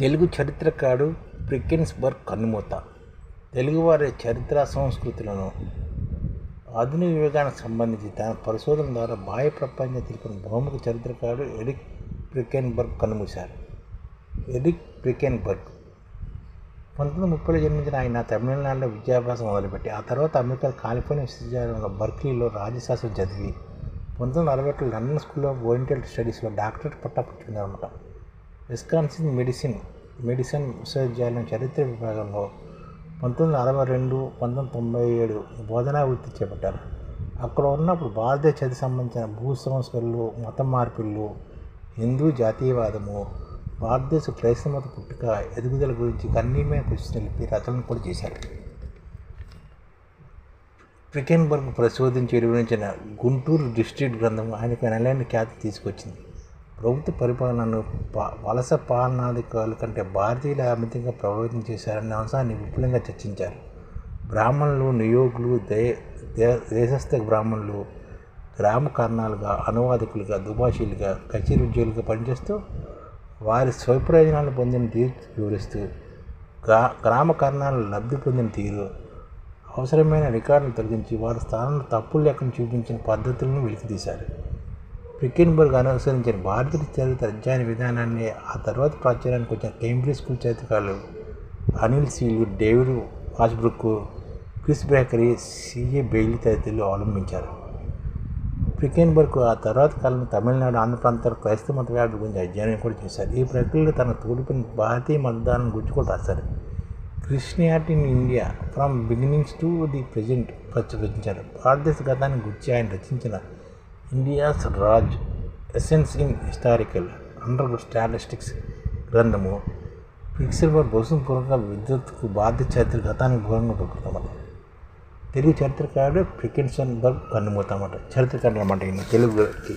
తెలుగు చరిత్రకారుడు ప్రికెన్స్బర్గ్ కన్నుమూత. తెలుగువారి చరిత్ర సంస్కృతులను ఆధునిక యుగానికి సంబంధించి తన పరిశోధన ద్వారా బాహ్య ప్రపంచం తెలిపిన బహుముఖ చరిత్రకారుడు ఎడిక్ ప్రికెన్బర్గ్ కన్నుమూశారు. ఎడిక్ ప్రికెన్బర్గ్ పంతొమ్మిది ముప్పైలో జన్మించిన ఆయన తమిళనాడులో విద్యాభ్యాసం మొదలుపెట్టి ఆ తర్వాత అమెరికా కాలిఫోర్నియా విశ్వవిద్యాలయంలో బర్క్లీలో రాజ్యశాస్త్రం చదివి పంతొమ్మిది నలభై ఒకటి లండన్ స్కూల్లో ఓరియంటల్ స్టడీస్లో డాక్టరేట్ పట్టా పుచ్చుకున్నారన్నమాట విస్కాన్సిన్ మెడిసిన్ మెడిసిన్ విశ్వవిద్యాలయం చరిత్ర విభాగంలో పంతొమ్మిది అరవై రెండు పంతొమ్మిది తొంభై ఏడు బోధనా వృత్తి చేపట్టారు. అక్కడ ఉన్నప్పుడు భారతదేశ చరిత్ర సంబంధించిన భూ సంస్కరణలు మత మార్పులు హిందూ జాతీయవాదము భారతదేశ క్రైస్తవ మత పుట్టుక ఎదుగుదల గురించి గణనీయమైన కృషి తెలిపి రచనలు కూడా చేశారు. ప్రికెన్బర్గ్ పరిశోధించి వివరించిన గుంటూరు డిస్ట్రిక్ట్ గ్రంథం ఆయనకు ఎనలేని ఖ్యాతి తీసుకొచ్చింది. ప్రభుత్వ పరిపాలనను వలస పాలనాధికారుల కంటే భారతీయులు అమితంగా ప్రభావితం చేశారనే అంశాన్ని విపులంగా చర్చించారు. బ్రాహ్మణులు నియోగులు దే దే- దేశస్థ బ్రాహ్మణులు గ్రామ కారణాలుగా అనువాదకులుగా దుభాషీలుగా కచేరీ ఉద్యోగులుగా పనిచేస్తూ వారి స్వప్రయోజనాలు పొందిన తీరు వివరిస్తూ గ్రా గ్రామ కారణాలు లబ్ధి పొందిన తీరు అవసరమైన రికార్డులు తొలగించి వారి స్థానంలో తప్పులు లేకుండా చూపించిన పద్ధతులను వెలికితీశారు. ప్రికెన్బర్గ్ అనుసరించిన భారతీయ చరిత్ర అధ్యయన విధానాన్ని ఆ తర్వాత ప్రాచుర్యానికి వచ్చిన కేంబ్రిడ్జ్ స్కూల్ చరిత్రకారులు Anil Seal David Washbrook Chris బ్రేకరీ CA Bailey తదితరులు అవలంబించారు. ప్రికెన్బర్గ్ ఆ తర్వాత కాలంలో తమిళనాడు ఆంధ్ర ప్రాంతాల క్రైస్తవ మత వ్యాప్తి గురించి అధ్యయనం కూడా చేశారు. ఈ ప్రక్రియలో తన తోడుపిన భారతీయ మతదానం గురించి కూడా రాశారు. Christianity in India from beginnings to the present ప్రచురించారు. భారతదేశ గతాన్ని గురించి ఆయన రచించిన India's Raj essence in historical under statistics గ్రంథము పిక్సెల్బర్ బహుశంపూర్వక విద్యుత్కు బాధ్య చరిత్ర గతానికి ఘోరంగా దొరుకుతామన్నమాట తెలుగు చరిత్రకారుడు ప్రికెన్సన్ బర్గ్ కన్నుమూత అన్నమాట చరిత్రకారుడు అన్నమాట ఈయన తెలుగుకి